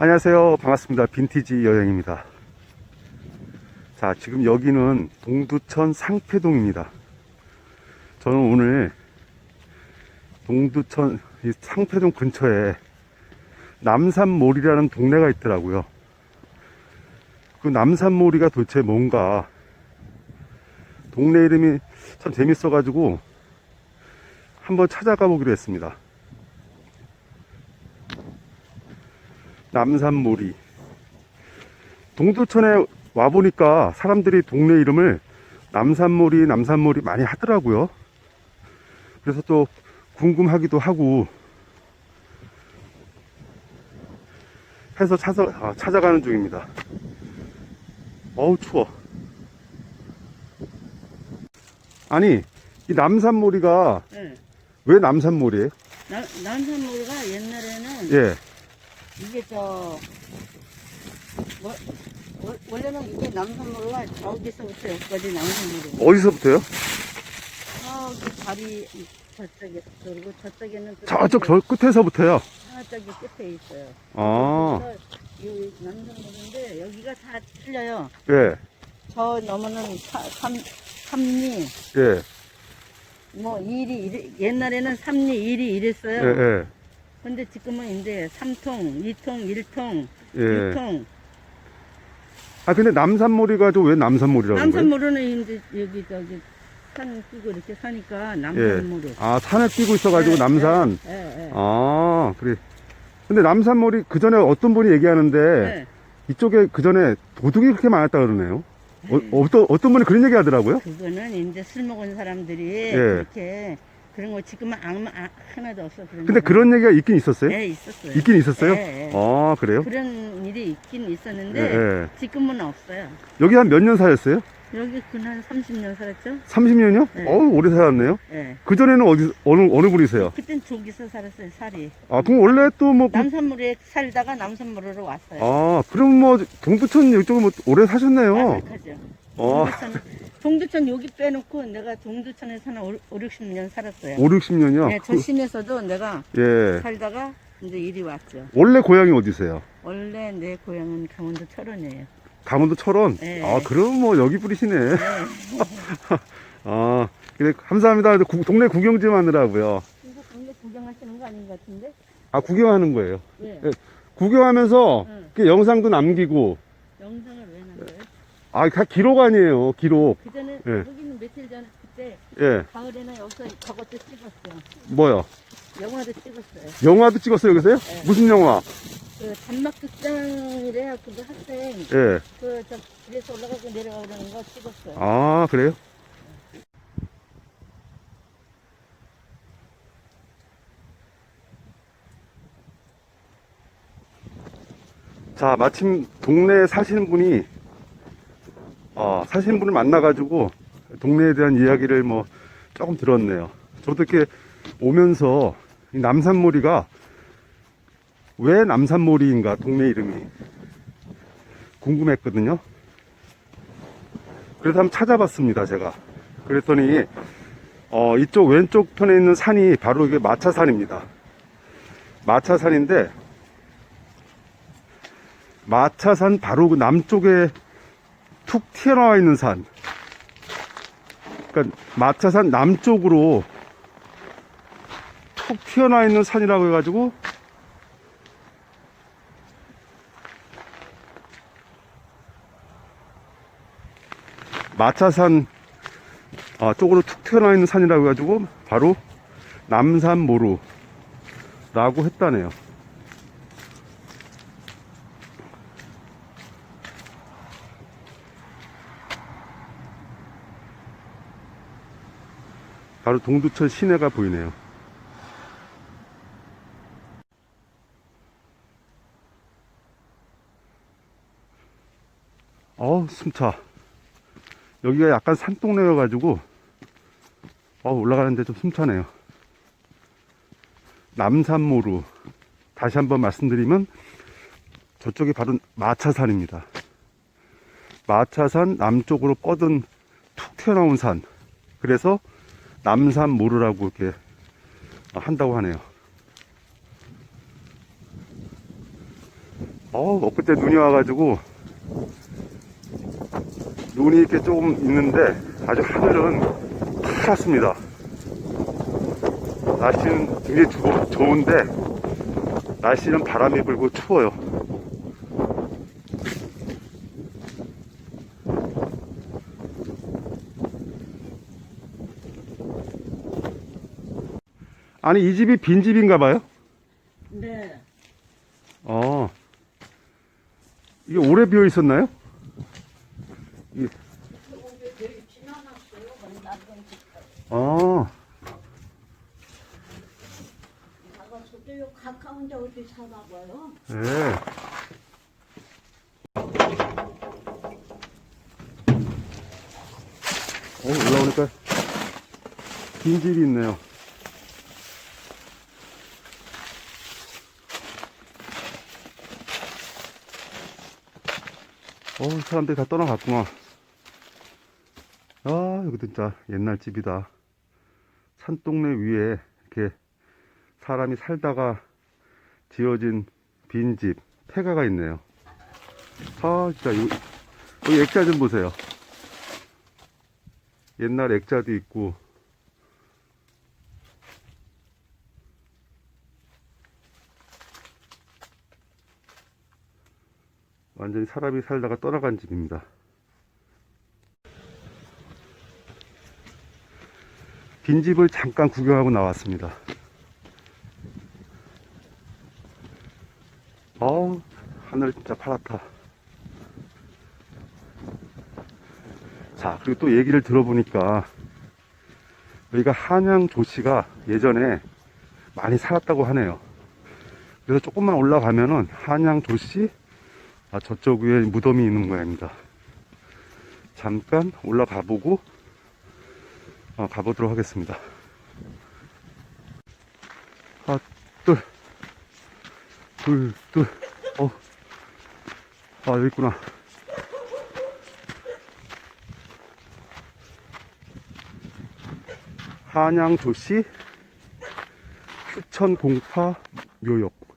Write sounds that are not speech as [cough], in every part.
안녕하세요. 반갑습니다. 빈티지 여행입니다. 자, 지금 여기는 동두천 상패동입니다. 저는 오늘 동두천 이 상패동 근처에 남산몰이라는 동네가 있더라고요. 그 남산몰이가 도대체 뭔가 동네 이름이 참 재밌어 가지고 한번 찾아가 보기로 했습니다. 남산몰이. 동두천에 와보니까 사람들이 동네 이름을 남산몰이, 남산몰이 많이 하더라고요. 그래서 또 궁금하기도 하고 해서 찾아, 아, 찾아가는 중입니다. 어우, 추워. 아니, 이 남산몰이가 예. 왜 남산몰이에요? 남, 남산물가 옛날에는 예. 이게 저, 뭐, 월- 원래는 이게 남산물가 저기서부터 여기까지 남산물이고 어디서부터요? 저기 다리 저쪽에 그리고 저쪽에는 또 저쪽 저 끝에서부터요. 저쪽이 끝에 있어요. 아, 그래서 이 남산물인데 여기가 다 틀려요. 예, 저 넘어는 사- 삼, 삼리 예, 뭐 일이 이래- 옛날에는 삼리 일이 예, 이랬어요. 예, 근데 지금은 이제 삼통, 이통, 일통, 예. 육통 아, 근데 남산몰이가 왜 거예요? 남산모로는 이제 여기 저기 산 끼고 이렇게 사니까 남산모로. 아, 산을 끼고 있어가지고 남산. 예, 예. 예. 아, 그래. 근데 남산몰이 그 전에 어떤 분이 얘기하는데 예. 이쪽에 그 전에 도둑이 그렇게 많았다 그러네요. 어, 네. 어떤 어떤 분이 그런 얘기 하더라고요. 그거는 이제 술 먹은 사람들이 예. 그렇게 그런 거 지금은 아무 아, 하나도 없어 그런. 근데 거. 그런 얘기가 있긴 있었어요? 예, 있었어요. 있긴 있었어요? 예, 예. 아, 그래요? 그런 일이 있긴 있었는데 예, 예. 지금은 없어요. 여기 한 몇 년 사셨어요? 여기 그한 30년 살았죠? 30년이요? 네. 어우, 오래 살았네요. 예. 그 전에는 어디 어느 어느 분이세요? 그땐 저기서 살았어요, 살이. 아, 그럼 원래 또 뭐. 그- 남산물에 살다가 남산물으로 왔어요. 아, 그럼 뭐, 동두천 이쪽은 뭐, 오래 사셨네요. 아삭하죠. 어, 동두천, 여기 빼놓고 내가 동두천에서 한 5, 60년 살았어요. 5, 60년이요? 네, 저 시내에서도 내가 예. 살다가 이제 이리 왔죠. 원래 고향이 어디세요? 원래 내 고향은 강원도 철원이에요. 강원도 철원? 네. 아, 그럼 뭐, 여기 뿌리시네. 네. [laughs] 아, 그래, 감사합니다. 구- 동네 구경 좀 하느라고요. 이거 동네 구경하시는 거 아닌 것 같은데? 아, 구경하는 거예요. 네. 네. 구경하면서, 응. 그 영상도 남기고, 남겨요? 아, 다 기록 아니에요, 기록. 그 전에 네. 여기는 며칠 전에 그때 예, 가을에는 여기서 저것도 찍었어요. 뭐요? 영화도 찍었어요. 영화도 찍었어요, 여기서요? 네. 무슨 영화? 그 단막극장이래요. 그 학생 예. 그저 길에서 올라가고 내려가고 그러는 거 찍었어요. 아, 그래요? 자, 마침 동네에 사시는 분이, 어, 사시는 분을 만나가지고, 동네에 대한 이야기를 뭐, 조금 들었네요. 저도 이렇게 오면서, 이 남산몰이가, 왜 남산몰이인가, 동네 이름이. 궁금했거든요. 그래서 한번 찾아봤습니다, 제가. 그랬더니, 어, 이쪽 왼쪽 편에 있는 산이 바로 이게 마차산입니다. 마차산인데, 마차산 바로 그 남쪽에 툭 튀어나와 있는 산. 그러니까 마차산 남쪽으로 툭 튀어나와 있는 산이라고 해가지고, 마차산 아, 쪽으로 툭 튀어나와 있는 산이라고 해가지고 바로 남산모루라고 했다네요. 바로 동두천 시내가 보이네요. 어우, 숨차. 여기가 약간 산동네여가지고 어, 올라가는데 좀 숨차네요. 남산모루 다시 한번 말씀드리면 저쪽이 바로 마차산입니다. 마차산 남쪽으로 뻗은 툭 튀어나온 산. 그래서 남산모루라고 이렇게 한다고 하네요. 어, 엊그때 눈이 와가지고 눈이 이렇게 조금 있는데 아주 하늘은 파랗습니다. 날씨는 굉장히 주- 좋은데 날씨는 바람이 불고 추워요. 아니 이 집이 빈 집인가 봐요? 네. 어. 이게 오래 비어 있었나요? 이- 아, 나가서도 가까운 데 어디 사나 봐요. 네. 어, 올라오니까 빈 집이 있네요. 어, 사람들이 다 떠나갔구나. 아, 여기 진짜 옛날 집이다. 산동네 위에 이렇게 사람이 살다가 지어진 빈집, 폐가가 있네요. 아, 진짜, 이 여기 액자 좀 보세요. 옛날 액자도 있고, 완전히 사람이 살다가 떠나간 집입니다. 빈 집을 잠깐 구경하고 나왔습니다. 어우, 하늘 진짜 파랗다. 자, 그리고 또 얘기를 들어보니까, 여기가 한양 조씨가 예전에 많이 살았다고 하네요. 그래서 조금만 올라가면은 한양 조씨, 아, 저쪽 위에 무덤이 있는 모양입니다. 잠깐 올라가 보고, 어, 가보도록 하겠습니다. 하나, 둘, 둘, 둘, 어. 아, 여기 있구나. 한양조씨 휴천 공파 묘역.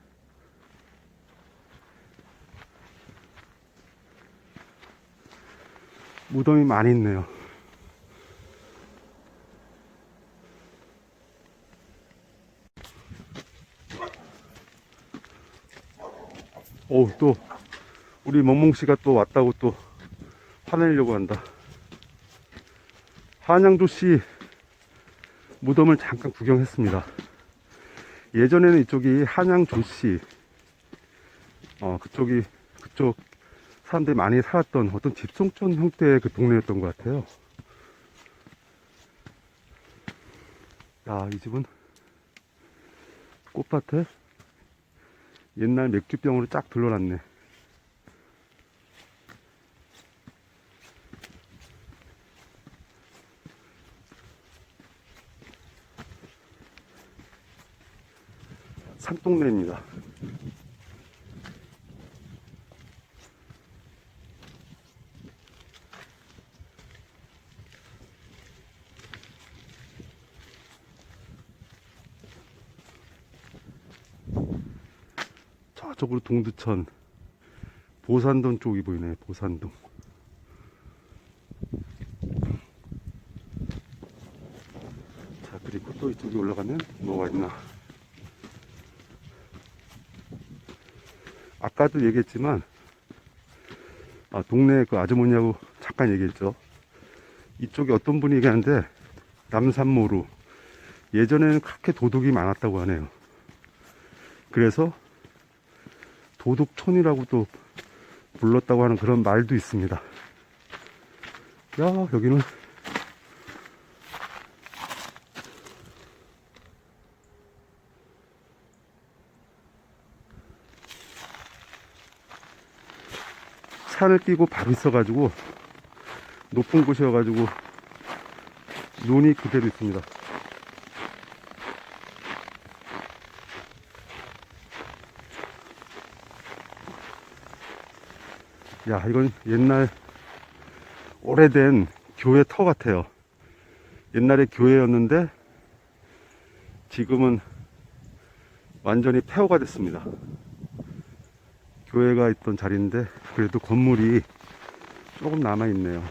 무덤이 많이 있네요. 오, 또, 우리 멍멍 씨가 또 왔다고 또 화내려고 한다. 한양조 씨 무덤을 잠깐 구경했습니다. 예전에는 이쪽이 한양조 씨, 어, 그쪽이, 그쪽 사람들이 많이 살았던 어떤 집송촌 형태의 그 동네였던 것 같아요. 야, 이 집은 꽃밭에 옛날 맥주병으로 쫙 둘러놨네. 산동네입니다. 저쪽으로 동두천. 보산동 쪽이 보이네 보산동. 자 그리고 또 이쪽에 올라가면 뭐가 있나? 아까도 얘기했지만 아 동네 그 아주머니하고 잠깐 얘기했죠. 이쪽에 어떤 분이 얘기하는데 남산모루. 예전에는 그렇게 도둑이 많았다고 하네요. 그래서 도둑촌이라고 또 불렀다고 하는 그런 말도 있습니다. 야, 여기는 산을 끼고 바로 있어가지고 높은 곳이어가지고 눈이 그대로 있습니다. 야, 이건 옛날 오래된 교회 터 같아요. 옛날에 교회였는데 지금은 완전히 폐허가 됐습니다. 교회가 있던 자리인데 그래도 건물이 조금 남아 있네요.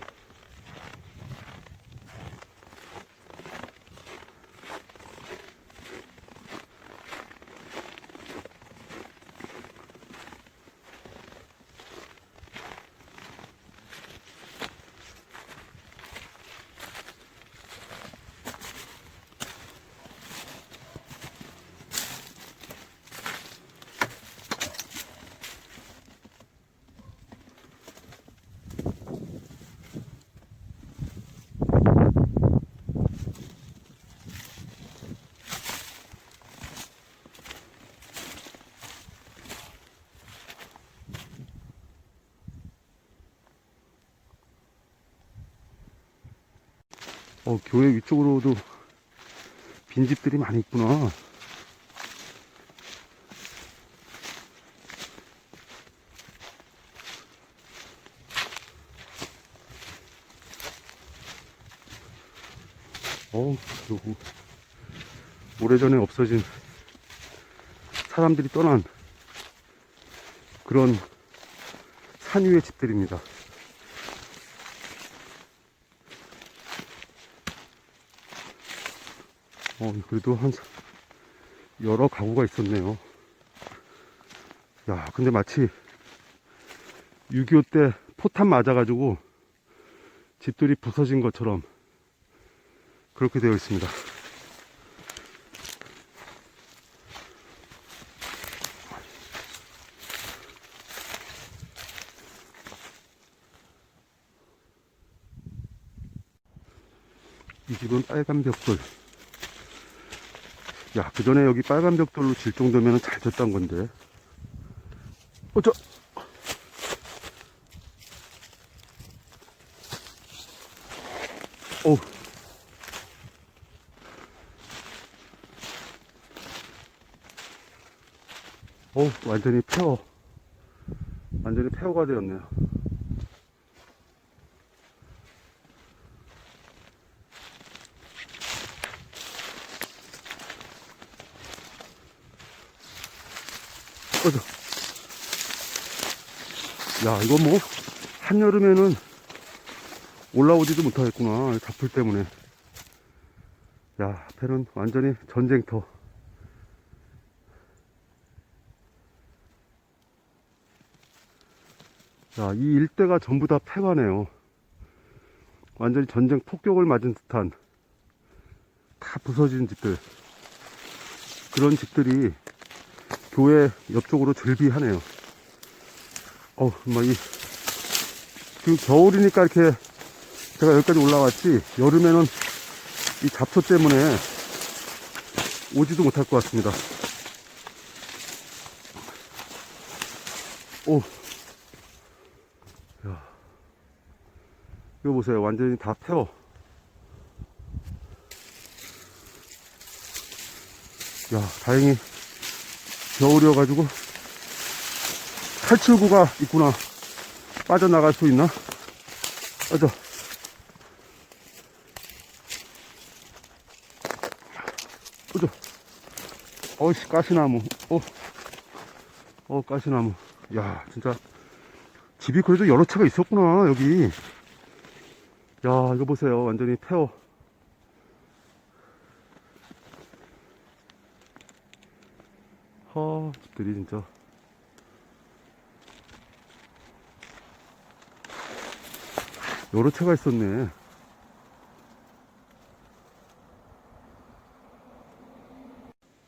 어, 교회 위쪽으로도 빈집들이 많이 있구나. 어, 그리고 오래전에 없어진 사람들이 떠난 그런 산 위의 집들입니다. 어, 그래도 한 사- 여러 가구가 있었네요. 야, 근데 마치 6.25 때 포탄 맞아가지고 집들이 부서진 것처럼 그렇게 되어 있습니다. 이 집은 빨간 벽돌. 야, 그 전에 여기 빨간 벽돌로 질 정도면 잘 졌단 건데. 어, 저. 어. 어, 완전히 폐허. 완전히 폐허가 되었네요. 꺼져. 야, 이거 뭐, 한여름에는 올라오지도 못하겠구나. 잡풀 때문에. 야, 앞에는 완전히 전쟁터. 야, 이 일대가 전부 다 폐가네요. 완전히 전쟁 폭격을 맞은 듯한 다 부서진 집들. 그런 집들이 교회 옆쪽으로 즐비하네요. 어우, 막 이, 지금 겨울이니까 이렇게 제가 여기까지 올라왔지, 여름에는 이 잡초 때문에 오지도 못할 것 같습니다. 오. 야. 이거 보세요. 완전히 다 태워. 야, 다행히 겨울이어가지고 탈출구가 있구나. 빠져나갈 수 있나? 빠져. 빠져. 어이씨, 가시나무. 어. 어, 가시나무. 야, 진짜. 집이 그래도 여러 채가 있었구나, 여기. 야, 이거 보세요. 완전히 폐허. 하, 집들이 진짜. 여러 채가 있었네.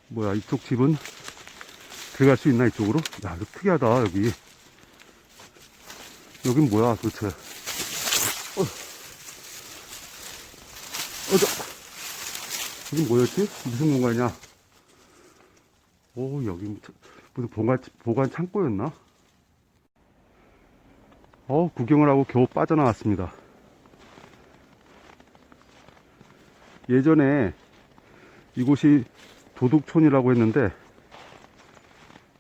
뭐야, 이쪽 집은 들어갈 수 있나, 이쪽으로? 야, 이거 특이하다, 여기. 여긴 뭐야, 도대체. 어, 어, 저, 여긴 뭐였지? 무슨 공간이냐? 오, 여기 무슨 보관, 보관 창고였나? 어, 구경을 하고 겨우 빠져나왔습니다. 예전에 이곳이 도둑촌이라고 했는데,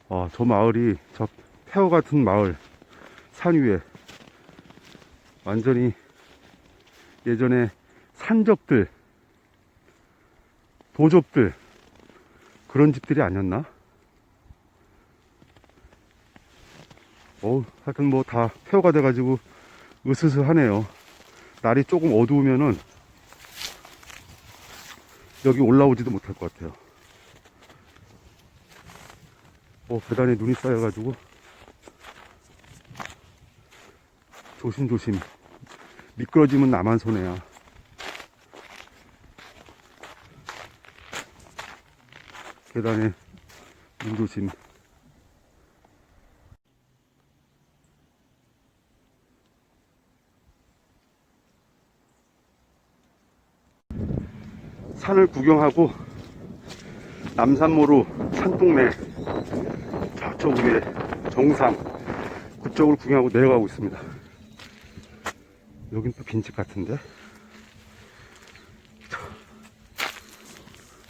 아, 저 마을이, 저 폐허 같은 마을, 산 위에, 완전히 예전에 산적들, 도적들, 그런 집들이 아니었나? 어우, 하여튼 뭐다 폐허가 돼가지고 으스스하네요. 날이 조금 어두우면은 여기 올라오지도 못할 것 같아요. 어, 계단에 눈이 쌓여가지고 조심조심. 미끄러지면 나만 손해야. 계단에 눈 조심. 산을 구경하고 남산모로 산동네 저쪽 위에 정상 그쪽을 구경하고 내려가고 있습니다. 여긴 또 빈집 같은데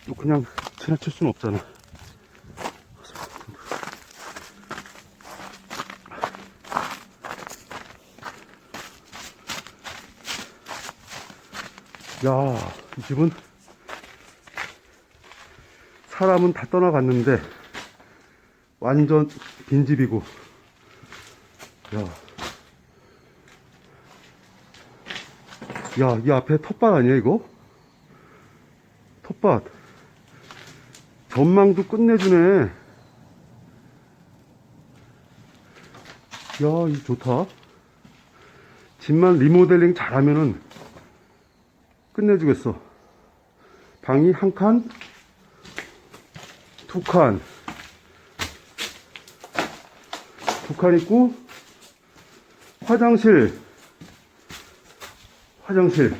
또 그냥 지나칠 수는 없잖아. 야, 이 집은 사람은 다 떠나갔는데 완전 빈집이고 야. 야, 이 앞에 텃밭 아니야, 이거? 텃밭. 전망도 끝내주네. 야, 이 좋다. 집만 리모델링 잘하면은 끝내주겠어. 방이 한 칸, 두 칸, 두 칸 있고, 화장실, 화장실.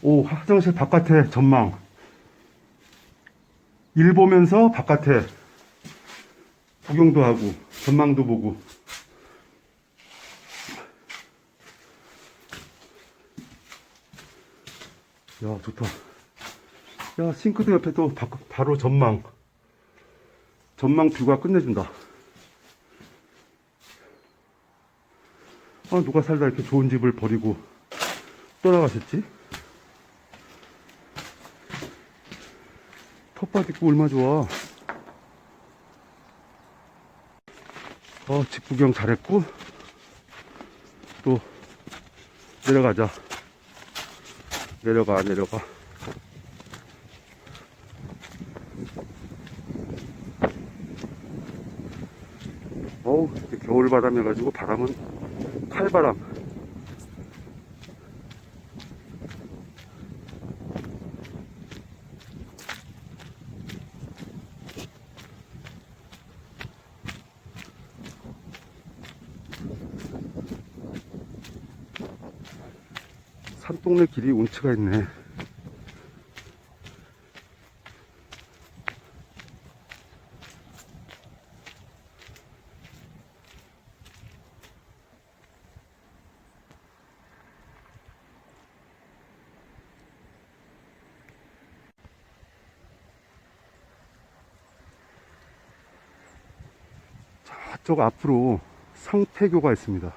오, 화장실 바깥에 전망. 일 보면서 바깥에 구경도 하고, 전망도 보고. 야, 좋다. 야, 싱크대 옆에 또 바, 바로 전망. 전망 뷰가 끝내준다. 아, 누가 살다 이렇게 좋은 집을 버리고 떠나가셨지? 텃밭 있고 얼마 좋아. 어, 집 구경 잘했고, 또, 내려가자. 내려가, 내려가. 어우, 이렇게 겨울 바람 해가지고 바람은 칼바람. 산동네 길이 운치가 있네. 저쪽 앞으로 상태교가 있습니다.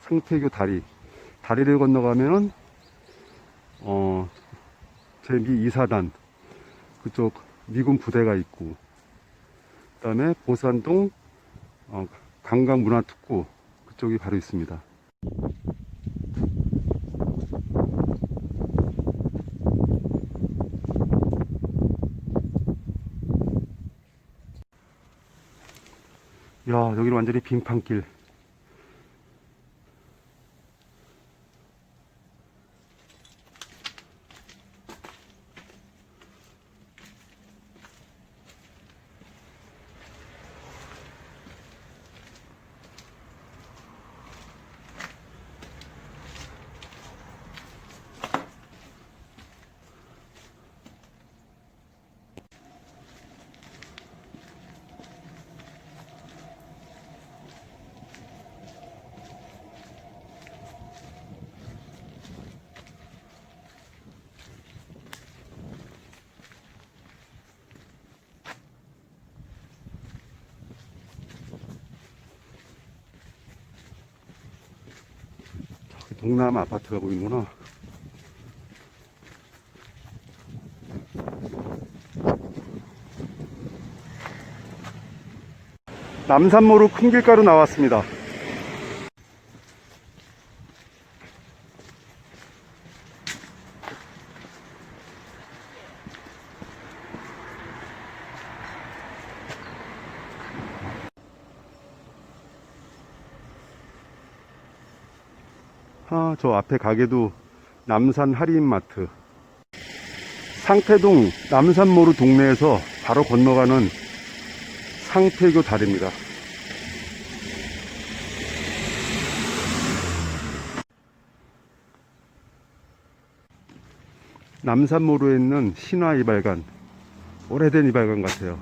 상태교 다리. 다리를 건너가면은, 어, 제2 이사단. 그쪽 미군 부대가 있고, 그 다음에 보산동, 어, 관광문화특구. 그쪽이 바로 있습니다. 야, 여기는 완전히 빙판길. 동남 아파트가 보이는구나. 남산모로 큰 길가로 나왔습니다. 아, 저 앞에 가게도 남산 할인마트. 상태동 남산모루 동네에서 바로 건너가는 상태교 다리입니다. 남산모루에 있는 신화 이발관, 오래된 이발관 같아요.